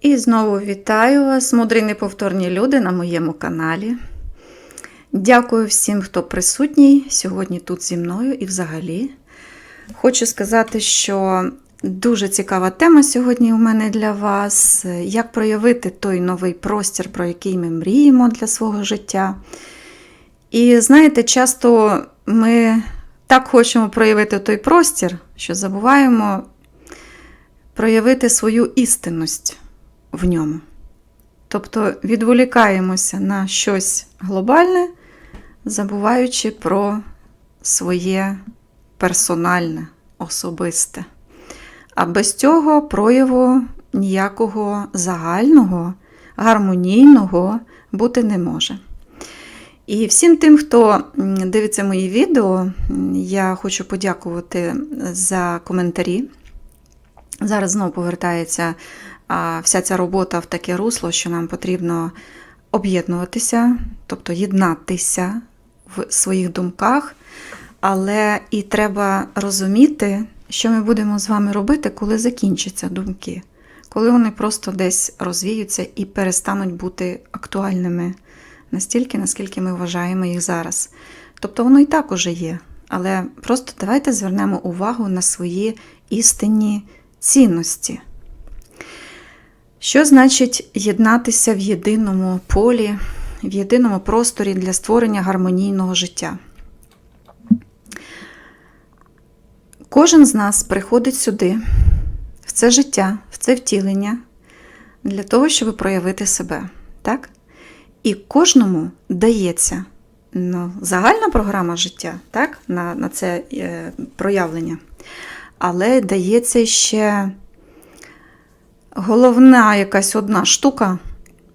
І знову вітаю вас, мудрі неповторні люди на моєму каналі. Дякую всім, хто присутній сьогодні тут зі мною і взагалі. Хочу сказати, що дуже цікава тема сьогодні у мене для вас: як проявити той новий простір, про який ми мріємо для свого життя. І знаєте, часто ми так хочемо проявити той простір, що забуваємо проявити свою істинність в ньому. Тобто відволікаємося на щось глобальне, забуваючи про своє персональне, особисте. А без цього прояву ніякого загального, гармонійного бути не може. І всім тим, хто дивиться мої відео, я хочу подякувати за коментарі. Зараз знову повертається вся ця робота в таке русло, що нам потрібно об'єднуватися, тобто єднатися в своїх думках, але і треба розуміти, що ми будемо з вами робити, коли закінчаться думки, коли вони просто десь розвіються і перестануть бути актуальними настільки, наскільки ми вважаємо їх зараз. Тобто воно і так уже є. Але просто давайте звернемо увагу на свої істинні цінності. Що значить єднатися в єдиному полі, в єдиному просторі для створення гармонійного життя? Кожен з нас приходить сюди, в це життя, в це втілення, для того, щоб проявити себе. Так? І кожному дається ну, загальна програма життя так? на на це е, проявлення, але дається ще головна якась одна штука,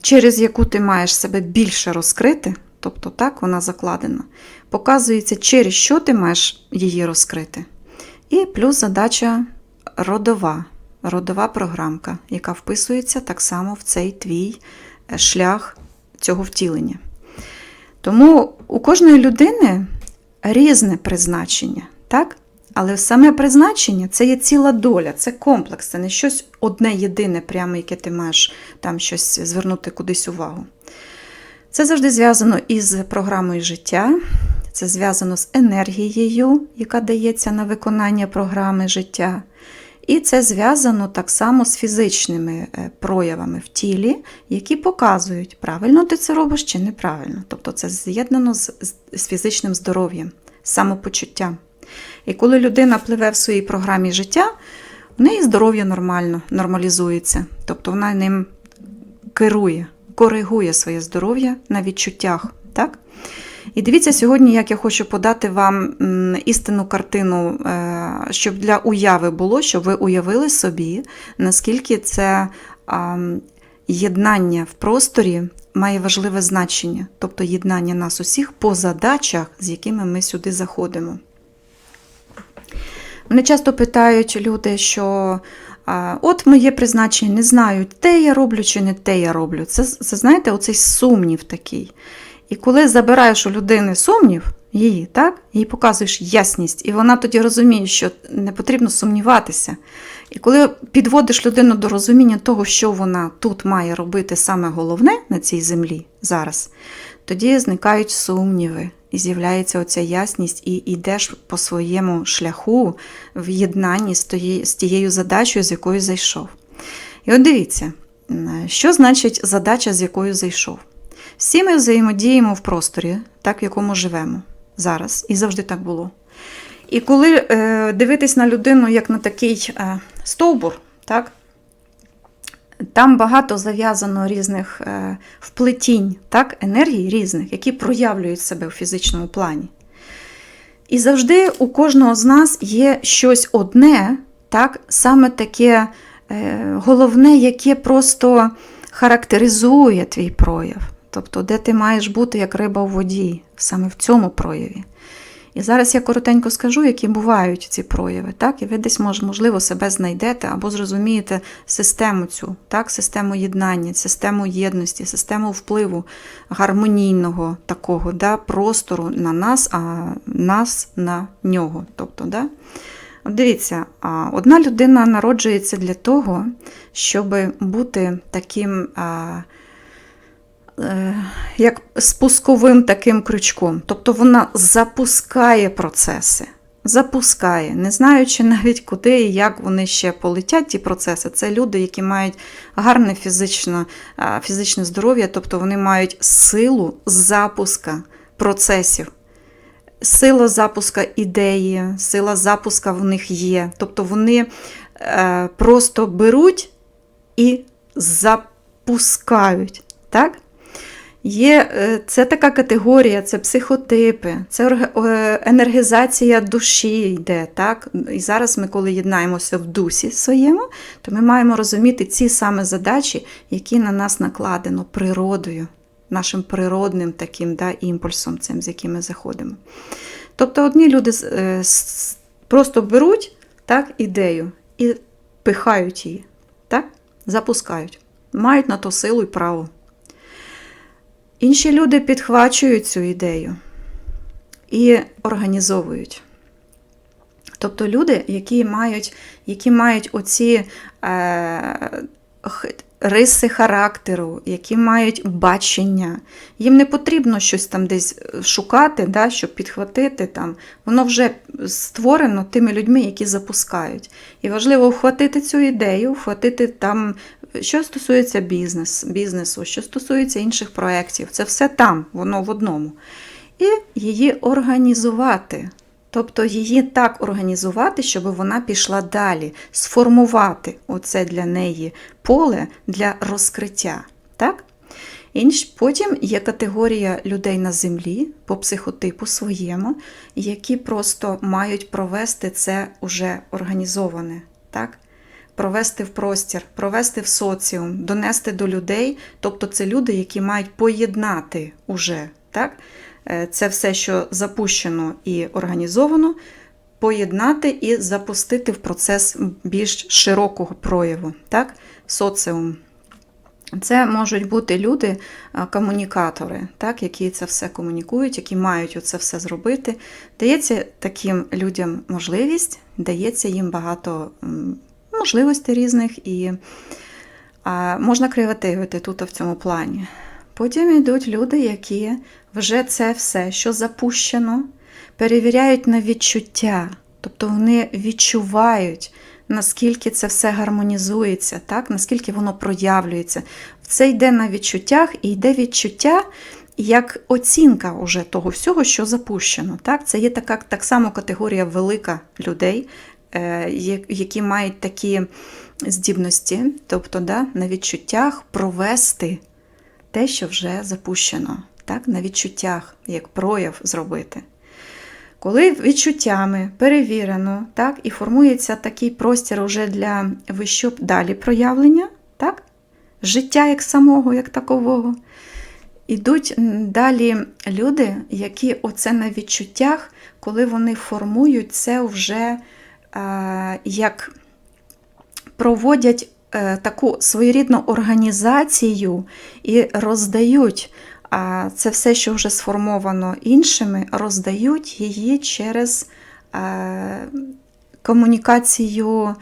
через яку ти маєш себе більше розкрити, тобто так, вона закладена, показується, через що ти маєш її розкрити. І плюс задача родова, родова програмка, яка вписується так само в цей твій е, шлях цього втілення. Тому у кожної людини різне призначення. так? Але саме призначення це є ціла доля, це комплекс, це не щось одне єдине, прямо яке ти маєш там щось звернути кудись увагу. Це завжди зв'язано із програмою життя, це зв'язано з енергією, яка дається на виконання програми життя. І це зв'язано так само з фізичними е, проявами в тілі, які показують, правильно ти це робиш чи неправильно. Тобто це з'єднано з, з фізичним здоров'ям, самопочуттям. І коли людина пливе в своїй програмі життя, в неї здоров'я нормально, нормалізується. Тобто вона ним керує, коригує своє здоров'я на відчуттях. так? І дивіться сьогодні, як я хочу подати вам істинну картину, е, щоб для уяви було, щоб ви уявили собі, наскільки це єднання в просторі має важливе значення, тобто єднання нас усіх по задачах, з якими ми сюди заходимо. Мене часто питають люди, що от моє призначення не знаю, те я роблю чи не те я роблю. Це, це знаєте, оцей сумнів такий. І коли забираєш у людини сумнів, її, так, їй показуєш ясність, і вона тоді розуміє, що не потрібно сумніватися. І коли підводиш людину до розуміння того, що вона тут має робити саме головне на цій землі зараз, тоді зникають сумніви, і з'являється оця ясність, і йдеш по своєму шляху в єднанні з, тією задачею, з якою зайшов. І от дивіться, що значить задача, з якою зайшов. Всі ми взаємодіємо в просторі, так, в якому живемо зараз, і завжди так було. І коли е, дивитись на людину як на такий е, стовбур, так, там багато зав'язано різних е, вплетінь, так, енергій різних, які проявлюють себе в фізичному плані. І завжди у кожного з нас є щось одне, так, саме таке е, головне, яке просто характеризує твій прояв. Тобто, де ти маєш бути як риба в воді, саме в цьому прояві. І зараз я коротенько скажу, які бувають ці прояви. так? І ви десь, можливо, себе знайдете або зрозумієте систему цю, так? систему єднання, систему єдності, систему впливу гармонійного такого да? простору на нас, а нас на нього. Тобто, да? Дивіться, одна людина народжується для того, щоб бути таким. Як спусковим таким крючком. Тобто вона запускає процеси. Запускає, не знаючи навіть куди і як вони ще полетять, ті процеси. Це люди, які мають гарне фізичне, фізичне здоров'я, тобто вони мають силу запуска процесів. Сила запуска ідеї, сила запуска в них є. Тобто вони е, просто беруть і запускають. Так? Є, е, Це така категорія, це психотипи, це е, енергізація душі йде. Так? І зараз ми, коли єднаємося в дусі своєму, то ми маємо розуміти ці саме задачі, які на нас накладено природою, нашим природним таким да, імпульсом, цим, з яким ми заходимо. Тобто одні люди е, просто беруть так, ідею і пихають її, так, запускають, мають на то силу і право. Інші люди підхвачують цю ідею і організовують. Тобто люди, які мають, які мають оці е, риси характеру, які мають бачення, їм не потрібно щось там десь шукати, да, щоб підхватити. Там. Воно вже створено тими людьми, які запускають. І важливо вхватити цю ідею, вхватити там, що стосується бізнес, бізнесу, що стосується інших проєктів. Це все там, воно в одному. І її організувати. Тобто її так організувати, щоб вона пішла далі, сформувати оце для неї поле для розкриття. Так? Інш, потім є категорія людей на землі по психотипу своєму, які просто мають провести це уже організоване. Так? Провести в простір, провести в соціум, донести до людей. Тобто це люди, які мають поєднати уже. Так? Е, Це все, що запущено і організовано, поєднати і запустити в процес більш широкого прояву, так? соціум. Це можуть бути люди, комунікатори, так, які це все комунікують, які мають це все зробити. Дається таким людям можливість, дається їм багато можливостей різних, і можна креативити тут в цьому плані. Потім йдуть люди, які вже це все, що запущено, перевіряють на відчуття. Тобто вони відчувають, наскільки це все гармонізується, так? наскільки воно проявлюється. Це йде на відчуттях і йде відчуття як оцінка уже того всього, що запущено. Так? Це є така так само категорія велика людей, е, які мають такі здібності, тобто да, на відчуттях провести те, що вже запущено, так? на відчуттях, як прояв зробити. Коли відчуттями перевірено, так, і формується такий простір уже для вищо далі проявлення, так, життя як самого, як такового, ідуть далі люди, які оце на відчуттях, коли вони формують це вже е, як проводять е, таку своєрідну організацію і роздають це все, що вже сформовано іншими, роздають її через е, комунікацію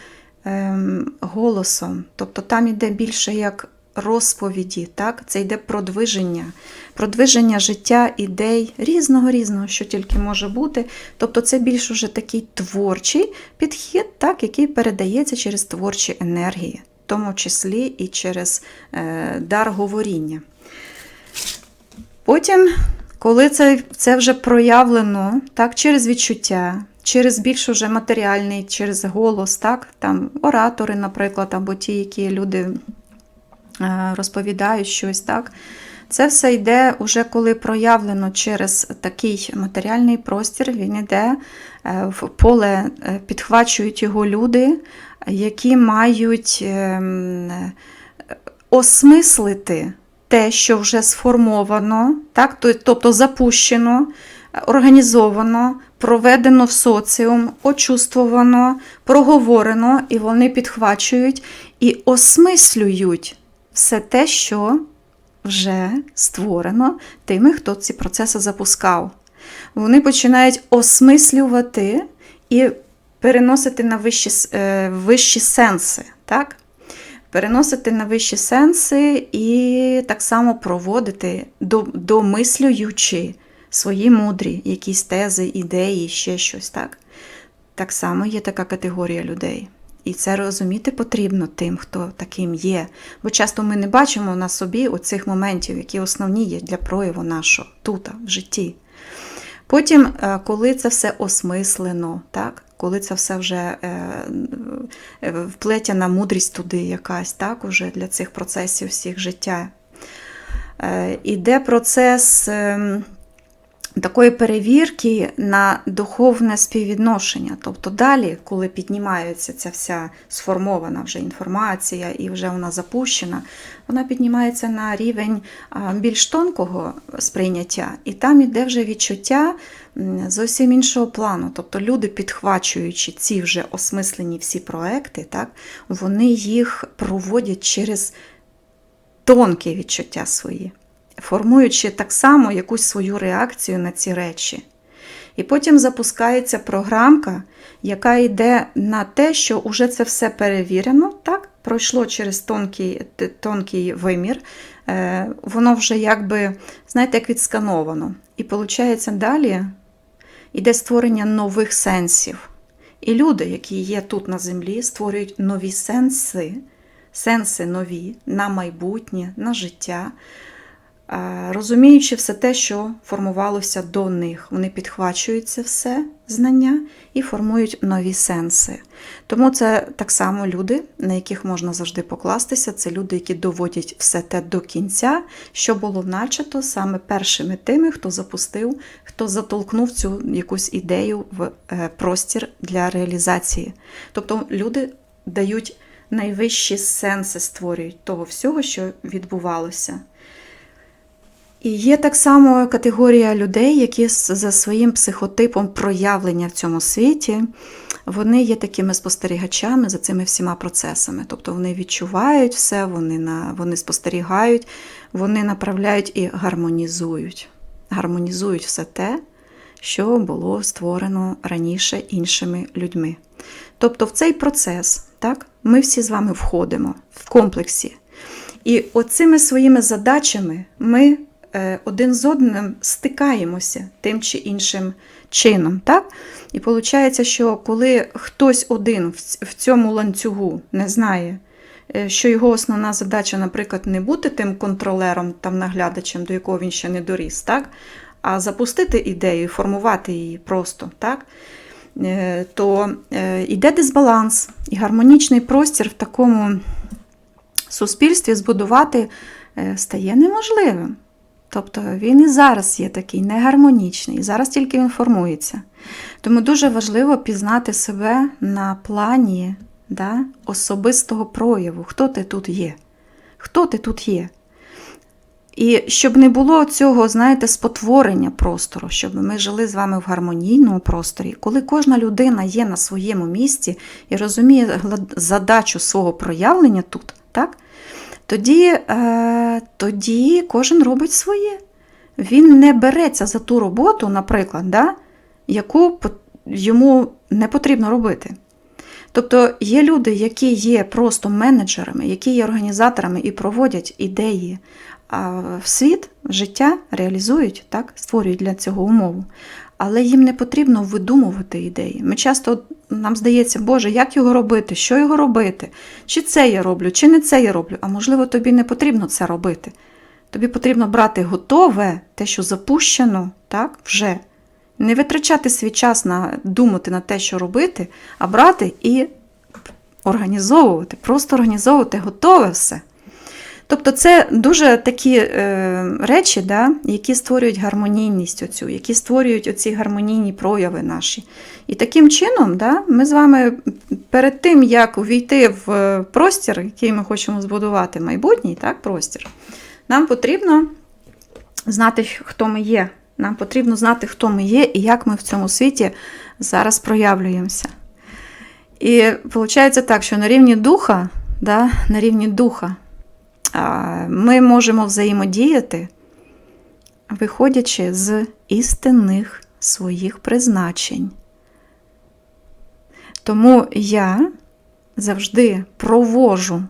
ем, голосом. Тобто там йде більше як розповіді, так? це йде продвиження, продвиження життя, ідей різного різного, що тільки може бути. Тобто це більш уже такий творчий підхід, так, який передається через творчі енергії, в тому числі і через е, дар говоріння. Потім, коли це, це вже проявлено так, через відчуття, через більш уже матеріальний, через голос, так, там оратори, наприклад, або ті, які люди е, розповідають щось, так, це все йде уже коли проявлено через такий матеріальний простір, він йде е, в поле, е, підхвачують його люди, які мають ем, осмислити те, що вже сформовано, так, тобто запущено, організовано, проведено в соціум, очувствовано, проговорено, і вони підхвачують і осмислюють все те, що вже створено тими, хто ці процеси запускав. Вони починають осмислювати і переносити на вищі, е, вищі сенси, так? Переносити на вищі сенси і так само проводити, домислюючи свої мудрі якісь тези, ідеї, ще щось, так? Так само є така категорія людей. І це розуміти потрібно тим, хто таким є. Бо часто ми не бачимо на собі оцих моментів, які основні є для прояву нашого тут, в житті. Потім, е, коли це все осмислено, так? коли це все вже е, е, мудрість туди якась, так, уже для цих процесів всіх життя. Іде процес ем, такої перевірки на духовне співвідношення. Тобто далі, коли піднімається ця вся сформована вже інформація і вже вона запущена, вона піднімається на рівень більш тонкого сприйняття, і там іде вже відчуття зовсім іншого плану. Тобто люди, підхвачуючи ці вже осмислені всі проекти, так, вони їх проводять через тонкі відчуття свої формуючи так само якусь свою реакцію на ці речі. І потім запускається програмка, яка йде на те, що вже це все перевірено, так? пройшло через тонкий, тонкий вимір, е, воно вже якби, знаєте, як відскановано. І виходить, далі йде створення нових сенсів. І люди, які є тут на землі, створюють нові сенси, сенси нові на майбутнє, на життя, розуміючи все те, що формувалося до них. Вони підхвачують це все знання і формують нові сенси. Тому це так само люди, на яких можна завжди покластися. Це люди, які доводять все те до кінця, що було начато саме першими тими, хто запустив, хто затолкнув цю якусь ідею в е, простір для реалізації. Тобто люди дають найвищі сенси, створюють того всього, що відбувалося. І є так само категорія людей, які за своїм психотипом проявлення в цьому світі, вони є такими спостерігачами за цими всіма процесами. Тобто вони відчувають все, вони, на, вони спостерігають, вони направляють і гармонізують. Гармонізують все те, що було створено раніше іншими людьми. Тобто в цей процес так, ми всі з вами входимо в комплексі. І оцими своїми задачами ми один з одним стикаємося тим чи іншим чином. Так? І виходить, що коли хтось один в цьому ланцюгу не знає, е, що його основна задача, наприклад, не бути тим контролером, там, наглядачем, до якого він ще не доріс, так? а запустити ідею, формувати її просто, так? е, то е, йде дисбаланс і гармонічний простір в такому суспільстві збудувати е, стає неможливим. Тобто він і зараз є такий негармонічний, зараз тільки він формується. Тому дуже важливо пізнати себе на плані да, особистого прояву, хто ти тут є. Хто ти тут є? І щоб не було цього, знаєте, спотворення простору, щоб ми жили з вами в гармонійному просторі, коли кожна людина є на своєму місці і розуміє задачу свого проявлення тут, так? Тоді, е, тоді кожен робить своє. Він не береться за ту роботу, наприклад, да, яку йому не потрібно робити. Тобто є люди, які є просто менеджерами, які є організаторами і проводять ідеї в світ, життя реалізують, так, створюють для цього умову. Але їм не потрібно видумувати ідеї. Ми часто нам здається, Боже, як його робити, що його робити? Чи це я роблю, чи не це я роблю? А можливо, тобі не потрібно це робити. Тобі потрібно брати готове, те, що запущено, так, вже. Не витрачати свій час на думати на те, що робити, а брати і організовувати, просто організовувати готове все. Тобто це дуже такі е, речі, да, які створюють гармонійність, оцю, які створюють оці гармонійні прояви наші. І таким чином да, ми з вами перед тим, як увійти в простір, який ми хочемо збудувати, майбутній так, простір, нам потрібно знати, хто ми є. Нам потрібно знати, хто ми є і як ми в цьому світі зараз проявлюємося. І виходить так, що на рівні духа, да, на рівні духа ми можемо взаємодіяти, виходячи з істинних своїх призначень. Тому я завжди провожу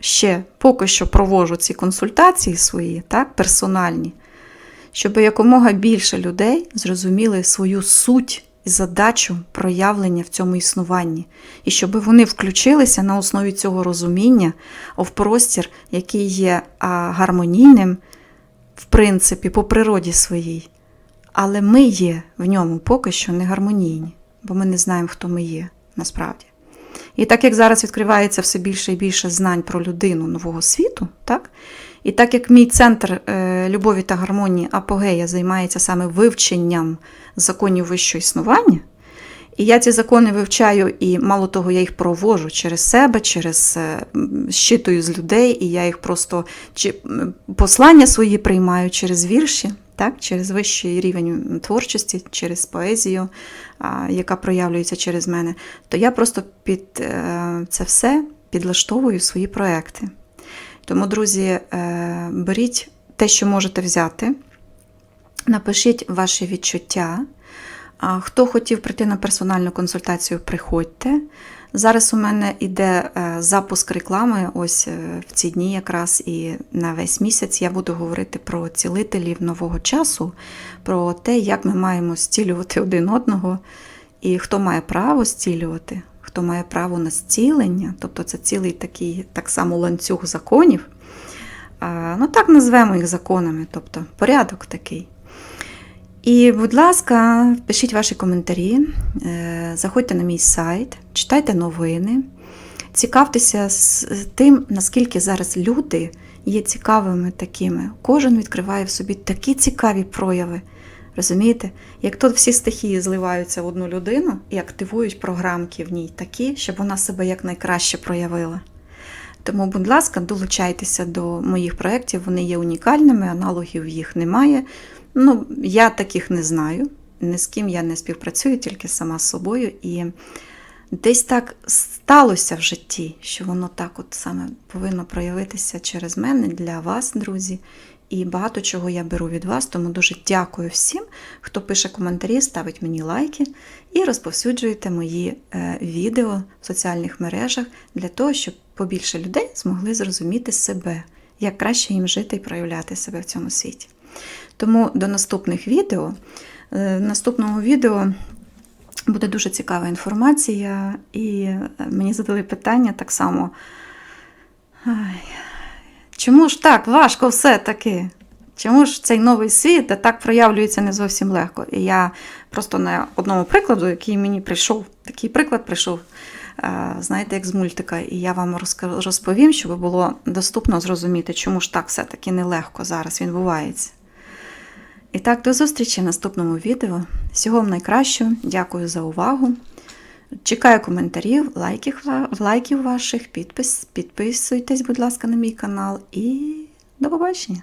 ще поки що провожу ці консультації свої, так, персональні, щоб якомога більше людей зрозуміли свою суть і задачу проявлення в цьому існуванні, і щоб вони включилися на основі цього розуміння в простір, який є гармонійним, в принципі, по природі своїй. Але ми є в ньому поки що не гармонійні, бо ми не знаємо, хто ми є насправді. І так як зараз відкривається все більше і більше знань про людину нового світу, так? І так як мій центр е, любові та гармонії Апогея займається саме вивченням законів вищого існування, і я ці закони вивчаю, і мало того, я їх провожу через себе, через е, щитую з людей, і я їх просто чи, послання свої приймаю через вірші, так, через вищий рівень творчості, через поезію, яка проявлюється через мене, то я просто під е, це все підлаштовую свої проекти. Тому, друзі, е, беріть те, що можете взяти, напишіть ваші відчуття. Хто хотів прийти на персональну консультацію, приходьте. Зараз у мене йде е, запуск реклами. Ось е, в ці дні якраз і на весь місяць я буду говорити про цілителів нового часу, про те, як ми маємо зцілювати один одного, і хто має право зцілювати, хто має право на зцілення, тобто це цілий такий так само ланцюг законів. Ну так назвемо їх законами, тобто порядок такий. І, будь ласка, пишіть ваші коментарі, е, заходьте на мій сайт, читайте новини, цікавтеся з тим, наскільки зараз люди є цікавими такими. Кожен відкриває в собі такі цікаві прояви. Розумієте? Як тут всі стихії зливаються в одну людину і активують програмки в ній такі, щоб вона себе якнайкраще проявила. Тому, будь ласка, долучайтеся до моїх проєктів, вони є унікальними, аналогів їх немає. Ну, я таких не знаю, ні з ким я не співпрацюю, тільки сама з собою. І десь так сталося в житті, що воно так от саме повинно проявитися через мене для вас, друзі. І багато чого я беру від вас, тому дуже дякую всім, хто пише коментарі, ставить мені лайки і розповсюджуєте мої е, відео в соціальних мережах для того, щоб побільше людей змогли зрозуміти себе, як краще їм жити і проявляти себе в цьому світі. Тому до наступних відео. Е, В наступному відео буде дуже цікава інформація, і е, мені задали питання так само. Ай, чому ж так важко все-таки? Чому ж цей новий світ так проявлюється не зовсім легко? І я просто на одному прикладу, який мені прийшов, такий приклад прийшов, е, знаєте, як з мультика, і я вам розповім, щоб було доступно зрозуміти, чому ж так все-таки нелегко зараз відбувається. І так, до зустрічі в наступному відео. Всього вам найкращого. Дякую за увагу. Чекаю коментарів, лайків, лайків ваших, підпис, підписуйтесь, будь ласка, на мій канал. І до побачення!